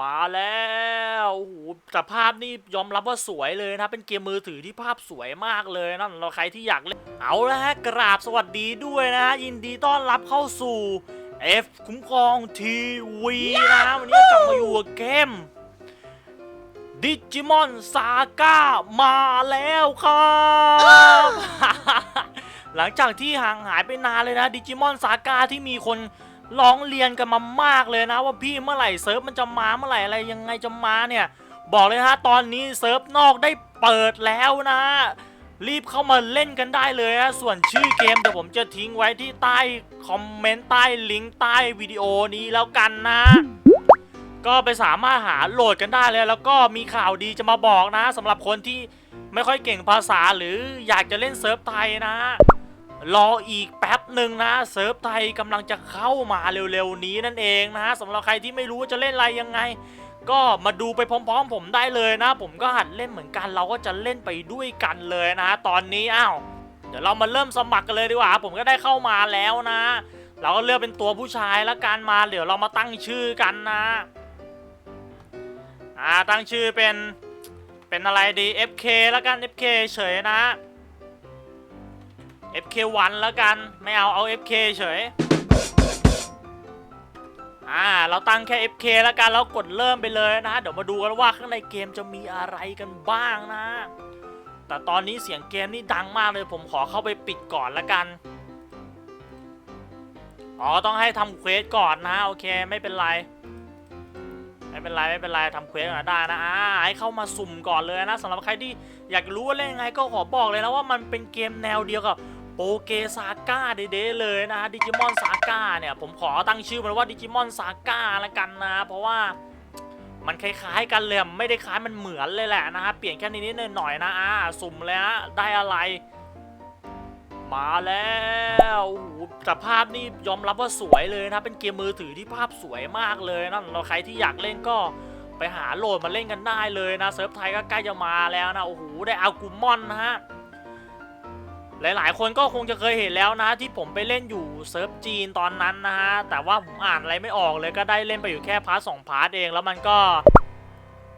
มาแล้วโอ้โหแต่ภาพนี่ยอมรับว่าสวยเลยนะเป็นเกมมือถือที่ภาพสวยมากเลยนะเราใครที่อยากเล่นเอาละฮะกราบสวัสดีด้วยนะ ยินดีต้อนรับเข้าสู่ F คุ้มครองทีวีนะวันนี้กลับมาอยู่กับเกมดิจิมอนซาก้ามาแล้วครับหลังจากที่ห่างหายไปนานเลยนะดิจิมอนซาก้าที่มีคน ร้องเรียนกันมามากเลยนะว่าพี่เมื่อไหร่เซิร์ฟมันจะมาเมื่อไหร่อะไรยังไงจะมาเนี่ย บอกเลยนะฮะตอนนี้เซิร์ฟนอกได้เปิดแล้วนะ รีบเข้ามาเล่นกันได้เลยนะส่วนชื่อเกมเดี๋ยวผมจะทิ้งไว้ที่ใต้คอมเมนต์ใต้ลิงก์ใต้วิดีโอนี้แล้วกันนะก็ไปสามารถหาโหลดกันได้เลย แล้วก็มีข่าวดีจะมาบอกนะสำหรับคนที่ไม่ค่อยเก่งภาษาหรืออยากจะเล่นเซิร์ฟไทยนะ รออีกแป๊บหนึ่งนะเซิร์ฟไทยกำลังจะเข้ามาเร็วๆนี้นั่นเองนะสำหรับใครที่ไม่รู้จะเล่นอะไรยังไง ก็มาดูไปพร้อมๆ ผมได้เลยนะ ผมก็หัดเล่นเหมือนกันเราก็จะเล่นไปด้วยกันเลยนะตอนนี้อ้าวเดี๋ยวเรามาเริ่มสมัครกันเลยดีกว่า ผมก็ได้เข้ามาแล้วนะ เราก็เลือกเป็นตัวผู้ชายแล้วกันมาเดี๋ยวเรามาตั้งชื่อกันนะอ่าตั้งชื่อเป็นเป็นอะไรดี FK แล้วกัน FK เฉยนะ FK1 แล้วกัน ไม่เอาเอา FK เฉย อ่า เราตั้งแค่ FK แล้วกัน แล้วกดเริ่มไปเลยนะเดี๋ยวมาดูกันว่าข้างในเกมจะมีอะไรกันบ้างนะ แต่ตอนนี้เสียงเกมนี่ดังมากเลย ผมขอเข้าไปปิดก่อนละกัน อ๋อ ต้องให้ทำเควสก่อนนะ โอเค ไม่เป็นไรไม่เป็นไรไม่เป็นไรทำเควสก่อนได้นะอ่าให้เข้ามาสุ่มก่อนเลยนะสำหรับใครที่อยากรู้ว่าเล่นยังไงก็ขอบอกเลยนะว่ามันเป็นเกมแนวเดียวกับ โปเกซาก้าเด้ๆเลยนะดิจิมอนซาก้าเนี่ยผมขอตั้งชื่อมันว่าดิจิมอนซาก้าละกันนะ เพราะว่ามันคล้ายๆกันเลยไม่ได้คล้ายมันเหมือนเลยแหละนะฮะเปลี่ยนแค่นิดๆหน่อยๆนะอ่าสุ่มเลยฮะได้อะไรมาแล้วโอ้โหแต่ภาพนี่ยอมรับว่าสวยเลยนะ เป็นเกมมือถือที่ภาพสวยมากเลยนะเราใครที่อยากเล่นก็ไปหาโหลดมาเล่นกันได้เลยนะ เซิร์ฟไทยก็ใกล้จะมาแล้วนะ โอ้โห ได้อากูมอนนะฮะ หลาย ๆ คนก็คงจะเคยเห็นแล้วนะที่ผมไปเล่นอยู่เซิร์ฟจีนตอนนั้นนะฮะแต่ว่าผมอ่านอะไรไม่ออกเลยก็ได้เล่นไปอยู่แค่พาร์ทสองพาร์ทเองแล้วมันก็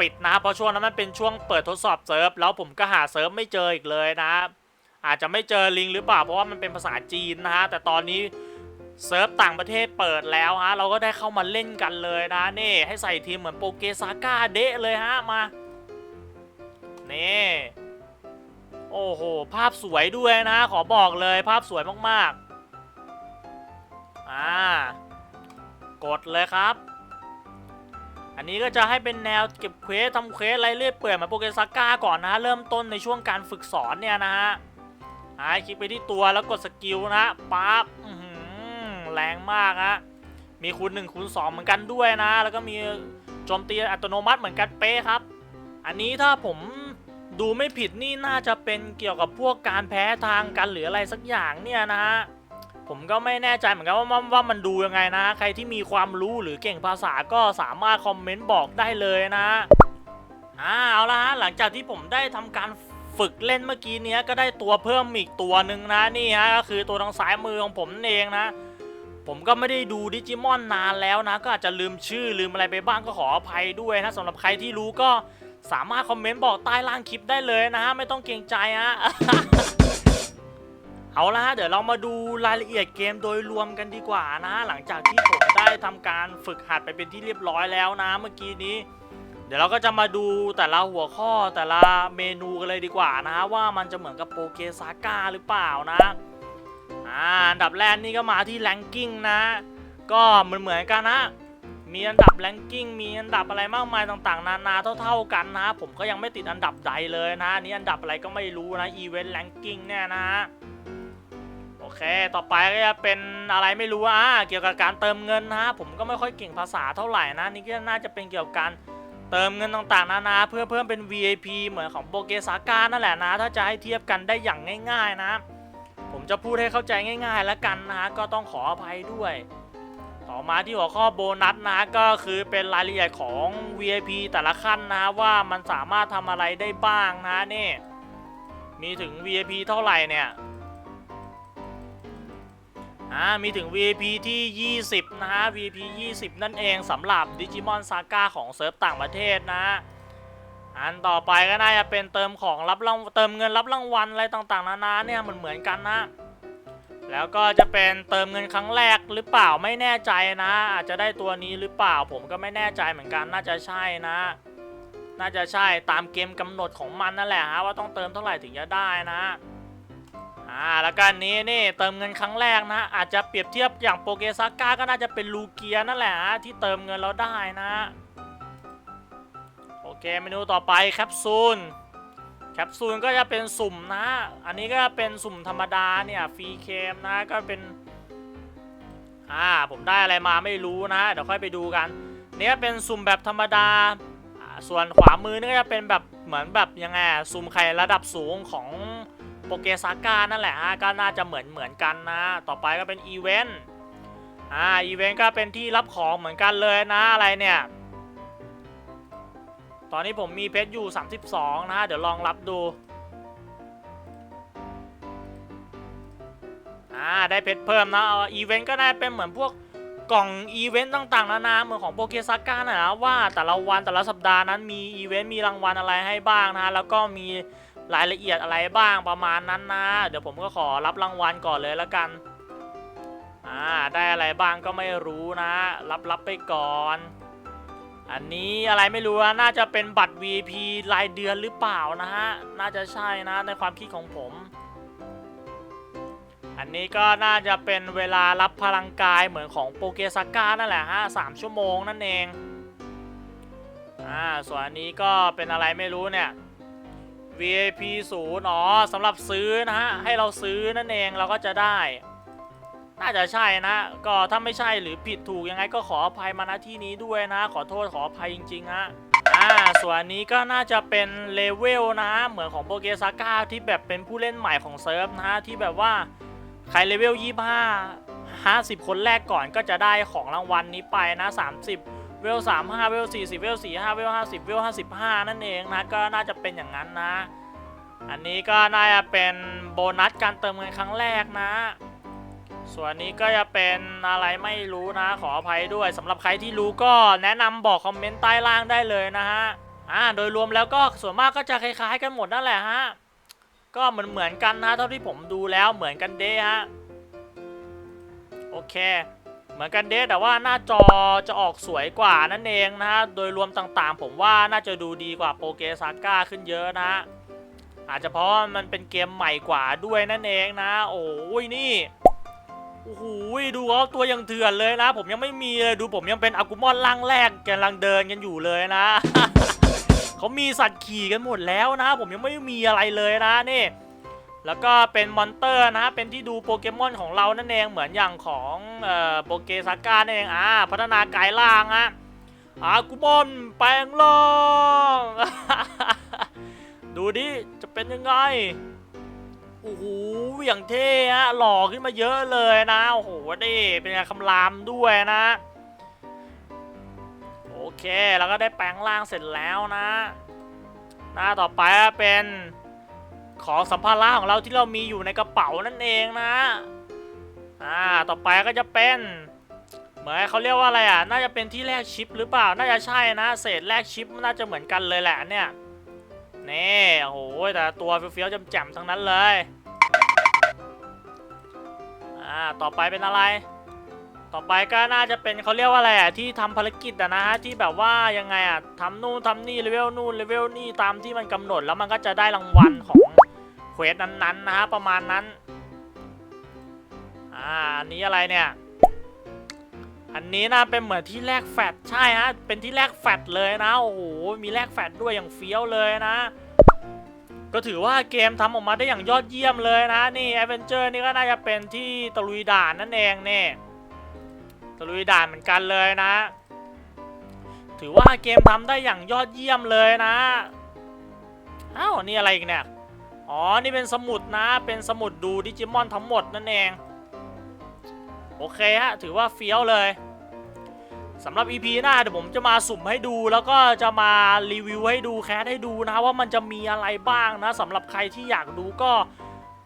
ปิดนะเพราะช่วงนั้นมันเป็นช่วงเปิดทดสอบเซิร์ฟแล้วผมก็หาเซิร์ฟไม่เจออีกเลยนะ อาจจะไม่เจอลิงหรือเปล่าเพราะว่ามันเป็นภาษาจีนนะฮะแต่ตอนนี้เซิร์ฟต่างประเทศเปิดแล้วฮะเราก็ได้เข้ามาเล่นกันเลยนะนี่ให้ใส่ทีมเหมือนโปเกซาก้าเดะเลยฮะมานี่ โอ้โห ภาพสวยด้วยนะ ขอบอกเลยภาพสวยมากๆ อ่ากดเลยครับ อันนี้ก็จะให้เป็นแนวเก็บเควสทำเควสอะไรเรื่อยเปื่อยมือนโปเกซาก้าก่อนนะฮะ เริ่มต้นในช่วงการฝึกสอนเนี่ยนะฮะอ่าคลิกไปที่ตัวแล้วกดสกิลนะปั๊บแรงมากฮะมีคูณ1คูณ2เหมือนกันด้วยนะ แล้วก็มีโจมตีอัตโนมัติเหมือนกันเป๊ะครับ อันนี้ถ้าผม ดูไม่ผิดนี่น่าจะเป็นเกี่ยวกับพวกการแพ้ทางกันหรืออะไรสักอย่างเนี่ยนะฮะผมก็ไม่แน่ใจเหมือนกันว่าว่าว่ามันดูยังไงนะ ใครที่มีความรู้หรือเก่งภาษาก็สามารถคอมเมนต์บอกได้เลยนะอ่าเอาละฮะหลังจากที่ผมได้ทำการฝึกเล่นเมื่อกี้เนี้ยก็ได้ตัวเพิ่มอีกตัวหนึ่งนะนี่ฮะก็คือตัวทางซ้ายมือของผมเองนะ ผมก็ไม่ได้ดูดิจิมอนนานแล้วนะ ก็อาจจะลืมชื่อลืมอะไรไปบ้างก็ขออภัยด้วยนะสำหรับใครที่รู้ก็ สามารถคอมเมนต์บอกใต้ล่างคลิปได้เลยนะฮะไม่ต้องเกรงใจฮะเอาละฮะเดี๋ยวเรามาดูรายละเอียดเกมโดยรวมกันดีกว่านะหลังจากที่ผมได้ทำการฝึกหัดไปเป็นที่เรียบร้อยแล้วนะเมื่อกี้นี้ เดี๋ยวเราก็จะมาดูแต่ละหัวข้อแต่ละเมนูกันเลยดีกว่านะว่ามันจะเหมือนกับโปเกซาก้าหรือเปล่านะอ่าอันดับแรกนี่ก็มาที่แรงกิ้งนะ ก็เหมือนเหมือนกันนะ มีอันดับแรงกิ้ง มีอันดับอะไรมากมายต่างๆ นานาเท่า ๆกันนะ ผมก็ยังไม่ติดอันดับใดเลยนะอันนี้อันดับอะไรก็ไม่รู้นะอีเวนต์แรงกิ้งเนี่ยนะโอเค ต่อไปก็จะเป็นอะไรไม่รู้อะเกี่ยวกับการเติมเงินนะผมก็ไม่ค่อยเก่งภาษาเท่าไหร่นะ นี่ก็น่าจะเป็นเกี่ยวกับการเติมเงินต่างๆ นานา เพื่อเพิ่มเป็น VIP เหมือนของโปเกซาก้านั่นแหละนะ ถ้าจะให้เทียบกันได้อย่างง่าย ๆ นะ ผมจะพูดให้เข้าใจง่าย ๆ แล้วกันนะก็ต้องขออภัยด้วย ต่อมาที่หัวข้อโบนัสนะก็คือเป็นรายละเอียดของ VIP แต่ละขั้นนะว่ามันสามารถทำอะไรได้บ้างนะนี่มีถึง VIP เท่าไหร่เนี่ยอ่ามีถึง VIP ที่ 20 นะฮะ VIP 20 นั่นเองสำหรับ Digimon Saga ของเซิร์ฟต่างประเทศนะอันต่อไปก็น่าจะเป็นเติมของรับรางเติมเงินรับรางวัลอะไรต่างๆ นานาเนี่ยมันเหมือนกันนะ แล้วก็จะเป็นเติมเงินครั้งแรกหรือเปล่าไม่แน่ใจนะ อาจจะได้ตัวนี้หรือเปล่า ผมก็ไม่แน่ใจเหมือนกันน่าจะใช่นะ น่าจะใช่ตามเกมกำหนดของมันนั่นแหละฮะว่าต้องเติมเท่าไหร่ถึงจะได้นะอ่าแล้วก็อันนี้นี่เติมเงินครั้งแรกนะ อาจจะเปรียบเทียบอย่างโปเกซาก้าก็น่าจะเป็นลูเกียนั่นแหละฮะที่เติมเงินเราได้นะโอเคเมนูต่อไปแคปซูล แคปซูลก็จะเป็นสุ่มนะ อันนี้ก็เป็นสุ่มธรรมดาเนี่ยฟรีเคมนะก็เป็น อ่าผมได้อะไรมาไม่รู้นะ เดี๋ยวค่อยไปดูกัน เนี่ยเป็นสุ่มแบบธรรมดา ส่วนขวามือนี่ก็จะเป็นแบบเหมือนแบบยังไงสุ่มไข่ระดับสูงของโปเกซาก้านั่นแหละฮะก็น่าจะเหมือนเหมือนกันนะ ต่อไปก็เป็นอีเวนต์ อ่าอีเวนต์ก็เป็นที่รับของเหมือนกันเลยนะอะไรเนี่ย ตอนนี้ผมมีเพชรอยู่ 32 นะฮะ เดี๋ยวลองรับดู อ่า ได้เพชรเพิ่มนะอีเวนต์ก็ได้เป็นเหมือนพวกกล่องอีเวนต์ต่างๆนานาเหมือนของโปเกซาก้านะนะ ว่าแต่ละวันแต่ละสัปดาห์นั้นมีอีเวนต์มีรางวัลอะไรให้บ้างนะ แล้วก็มีรายละเอียดอะไรบ้างประมาณนั้นนะ เดี๋ยวผมก็ขอรับรางวัลก่อนเลยแล้วกัน อ่า ได้อะไรบ้างก็ไม่รู้นะ รับรับไปก่อน อันนี้อะไรไม่รู้นะน่าจะเป็นบัตร VIP รายเดือนหรือเปล่านะฮะ น่าจะใช่นะในความคิดของผม อันนี้ก็น่าจะเป็นเวลารับพลังกายเหมือนของโปเกซาก้านั่นแหละฮะสามชั่วโมงนั่นเอง อ่า ส่วนอันนี้ก็เป็นอะไรไม่รู้เนี่ย VIP ศูนย์อ๋อสำหรับซื้อนะฮะ ให้เราซื้อนั่นเองเราก็จะได้ น่าจะใช่นะ ก็ถ้าไม่ใช่หรือผิดถูกยังไงก็ขออภัยมาณที่นี้ด้วยนะ ขอโทษขออภัยจริงๆฮะอ่าส่วนนี้ก็น่าจะเป็นเลเวลนะ เหมือนของโปเกซาก้าที่แบบเป็นผู้เล่นใหม่ของเซิร์ฟนะฮะที่แบบว่าใครเลเวล25 50 คนแรกก่อนก็จะได้ของรางวัลนี้ไปนะ 30 เวล 35 เวล 40 เวล 45 เวล 50 เวล 55 นั่นเองนะ ก็น่าจะเป็นอย่างนั้นนะ อันนี้ก็น่าจะเป็นโบนัสการเติมเงินครั้งแรกนะ ส่วนนี้ก็จะเป็นอะไรไม่รู้นะ ขออภัยด้วยสำหรับใครที่รู้ก็แนะนำบอกคอมเมนต์ใต้ล่างได้เลยนะฮะอ่าโดยรวมแล้วก็ส่วนมากก็จะคล้ายๆกันหมดนั่นแหละฮะก็เหมือนเหมือนกันนะเท่าที่ผมดูแล้วเหมือนกันเด้ฮะโอเค เหมือนกันเด้แต่ว่าหน้าจอจะออกสวยกว่านั่นเองนะฮะโดยรวมต่างๆ ผมว่าน่าจะดูดีกว่าโปเกซาก้าขึ้นเยอะนะ อาจจะเพราะมันเป็นเกมใหม่กว่าด้วยนั่นเองนะ โอ้ยนี่ โอ้โหดูเขาตัวยังเถื่อนเลยนะ ผมยังไม่มีเลยดูผมยังเป็นอากุมอนร่างแรกกำลังเดินกันอยู่เลยนะเขามีสัตว์ขี่กันหมดแล้วนะ ผมยังไม่มีอะไรเลยนะนี่ แล้วก็เป็นมอนเตอร์นะเป็นที่ดูโปเกมอนของเรานั่นเองเหมือนอย่างของโปเกซาก้านั่นเองอ่าพัฒนากายล่างอะอากุมอนแปลงร่างดูดิจะเป็นยังไง อ้โหอย่างเท่ฮะหล่อขึ้นมาเยอะเลยนะโอ้โหนี่เป็นไงคำรามด้วยนะโอเคแล้วก็ได้แปลงร่างเสร็จแล้วนะ หน้าต่อไปเป็นของสัมภาระของเราที่เรามีอยู่ในกระเป๋านั่นเองนะอ่าต่อไปก็จะเป็นเหมือนเขาเรียกว่าอะไรอะน่าจะเป็นที่แลกชิปหรือเปล่าน่าจะใช่นะเศษแลกชิปน่าจะเหมือนกันเลยแหละเนี่ยนี่โอ้โหแต่ตัวเฟี้ยวๆจ่มๆทั้งนั้นเลย อ่าต่อไปเป็นอะไร ต่อไปก็น่าจะเป็นเขาเรียกว่าอะไรอะที่ทำภารกิจอะนะฮะที่แบบว่ายังไงอะทำนู่นทำนี่เลเวลนู่นเลเวลนี่ตามที่มันกำหนด แล้วมันก็จะได้รางวัลของเควสนั้นๆนะฮะประมาณนั้นอ่าอันนี้อะไรเนี่ยอันนี้นะเป็นเหมือนที่แลกแฟตใช่ฮะเป็นที่แลกแฟตเลยนะโอ้โหมีแลกแฟตด้วยอย่างเฟี้ยวเลยนะ ก็ถือว่าเกมทำออกมาได้อย่างยอดเยี่ยมเลยนะ นี่แอเวนเจอร์นี่ก็น่าจะเป็นที่ตะลุยด่านนั่นเองเนี่ตะลุยด่านเหมือนกันเลยนะ ถือว่าเกมทำได้อย่างยอดเยี่ยมเลยนะอ้าวนี่อะไรอีกเนี่ยอ๋อ นี่เป็นสมุดนะ เป็นสมุดดูดิจิมอนทั้งหมดนั่นเอง โอเคฮะ ถือว่าเฟี้ยวเลย สำหรับ EP หน้าเดี๋ยวผมจะมาสุ่มให้ดู แล้วก็จะมารีวิวให้ดูแคสให้ดูนะว่ามันจะมีอะไรบ้างนะสำหรับใครที่อยากดูก็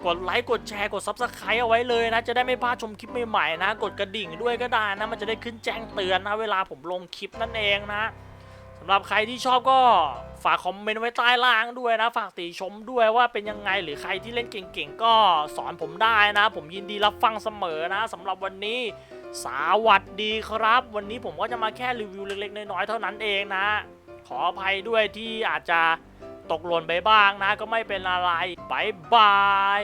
กดไลค์กดแชร์กด Subscribe เอาไว้เลยนะ จะได้ไม่พลาดชมคลิปใหม่ๆนะ กดกระดิ่งด้วยก็ได้นะ มันจะได้ขึ้นแจ้งเตือนนะ เวลาผมลงคลิปนั่นเองนะสำหรับใครที่ชอบก็ฝากคอมเมนต์ไว้ใต้ล่างด้วยนะ ฝากติชมด้วยว่าเป็นยังไงหรือใครที่เล่นเก่งๆ ก็สอนผมได้นะ ผมยินดีรับฟังเสมอนะสำหรับวันนี้ สวัสดีครับ วันนี้ผมก็จะมาแค่รีวิวเล็กๆ น้อยๆเท่านั้นเองนะ ขออภัยด้วยที่อาจจะตกหล่นไปบ้างนะ ก็ไม่เป็นอะไรบายบาย